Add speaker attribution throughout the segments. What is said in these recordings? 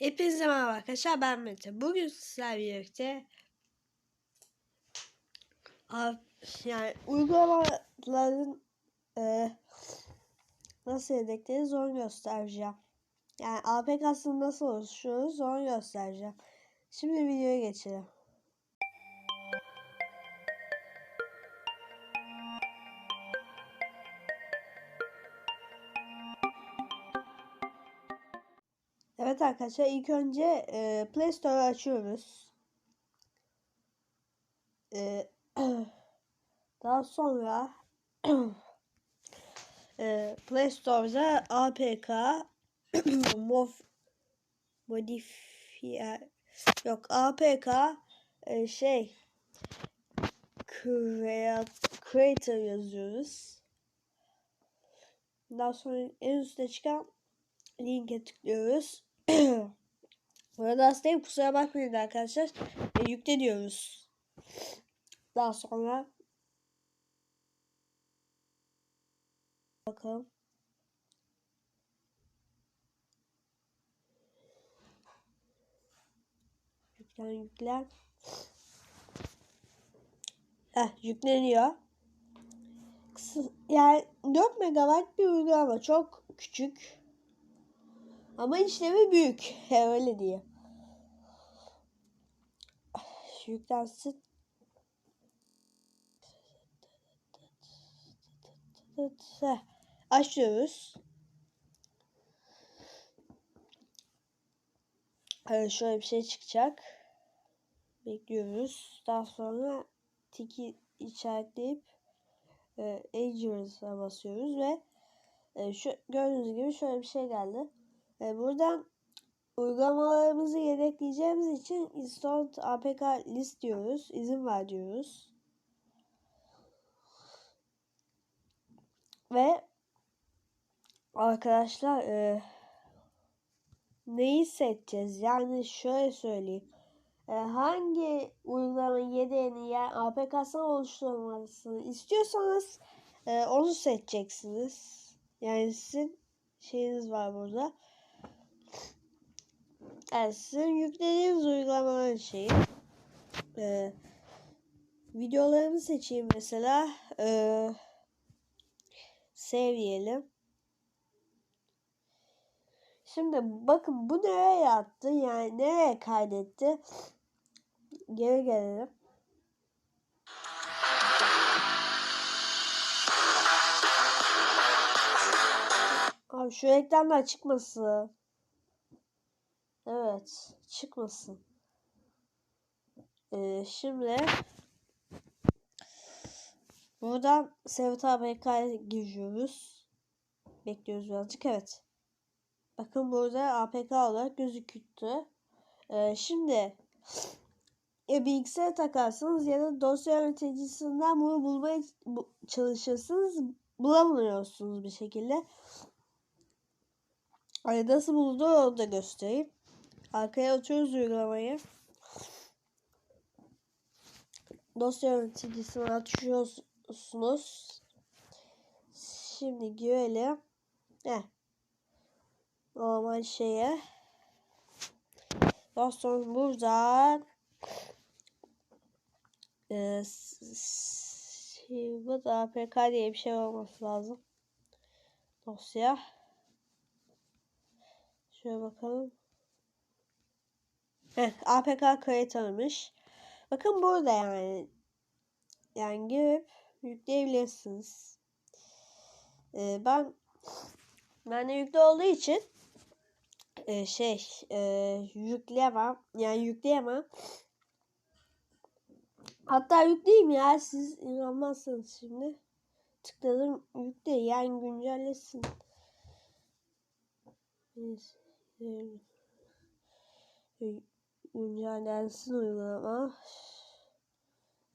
Speaker 1: Hepinize merhaba arkadaşlar ben Mete. Bugün sizlerle birlikte yani uygulamaların e, nasıl yedekleri onu göstereceğim. Yani APK'sını nasıl oluşturuyoruz onu göstereceğim. Şimdi videoya geçelim. Evet arkadaşlar ilk önce e, Play Store'u açıyoruz. E, daha sonra e, Play Store'da APK mof modifier yok APK e, şey creator yazıyoruz. Daha sonra en üstte çıkan linke tıklıyoruz. Burada hastayım kusura bakmayın arkadaşlar. E, yükle. Daha sonra bakalım. Yüklen yüklen. Heh, yükleniyor. Kısa, yani 4 MB bir uygulama çok küçük. Ama işlevi büyük. Öyle diye. Yüklensin. Açıyoruz. Evet, şöyle bir şey çıkacak. Bekliyoruz. Daha sonra tiki işaretleyip e, basıyoruz ve e, şu gördüğünüz gibi şöyle bir şey geldi. E, buradan uygulamalarımızı yedekleyeceğimiz için install apk list diyoruz. izin ver diyoruz. Ve arkadaşlar e, neyi seçeceğiz? Yani şöyle söyleyeyim. E, hangi uygulamanın yedeğini yani APK'sını oluşturmasını istiyorsanız e, onu seçeceksiniz. Yani sizin şeyiniz var burada. Yani sizin yüklediğiniz uygulamanın şeyi. E, videolarımı seçeyim mesela. E, save. Şimdi bakın bu nereye yattı? Yani nereye kaydetti? Geri gelelim. Abi şu reklamlar çıkmasın. Evet. Çıkmasın. Ee, şimdi buradan Sevit APK'ya giriyoruz. Bekliyoruz birazcık. Evet. Bakın burada APK olarak gözüküktü. Ee, şimdi ya bilgisayara takarsınız ya da dosya yöneticisinden bunu bulmaya bu, çalışırsınız. Bulamıyorsunuz bir şekilde. Ay nasıl buldu onu da göstereyim. Arkaya açıyoruz uygulamayı. Dosya yöneticisini açıyorsunuz. Şimdi girelim. Heh. Normal şeye. Sonra buradan ee, bu da APK diye bir şey olması lazım. Dosya. Şöyle bakalım. Heh, APK creator'mış. Bakın burada yani. Yani girip yükleyebilirsiniz. Ee, ben ben de yüklü olduğu için e, şey e, yükleyemem. Yani yükleyemem. Hatta yükleyeyim ya siz inanmazsınız şimdi. Tıkladım yükle yani güncellesin. Güncellensin uygulama.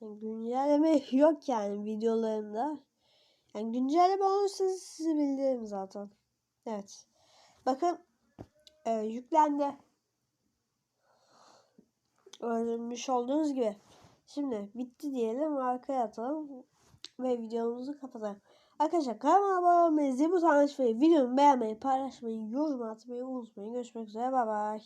Speaker 1: Yani güncelleme yok yani videolarında. Yani güncelleme olursa sizi bildiririm zaten. Evet. Bakın e, yüklendi. Öğrenmiş olduğunuz gibi. Şimdi bitti diyelim arkaya atalım ve videomuzu kapatalım. Arkadaşlar kanalıma abone olmayı, zil butonunu açmayı, videomu beğenmeyi, paylaşmayı, yorum atmayı unutmayın. Görüşmek üzere. Bay bay.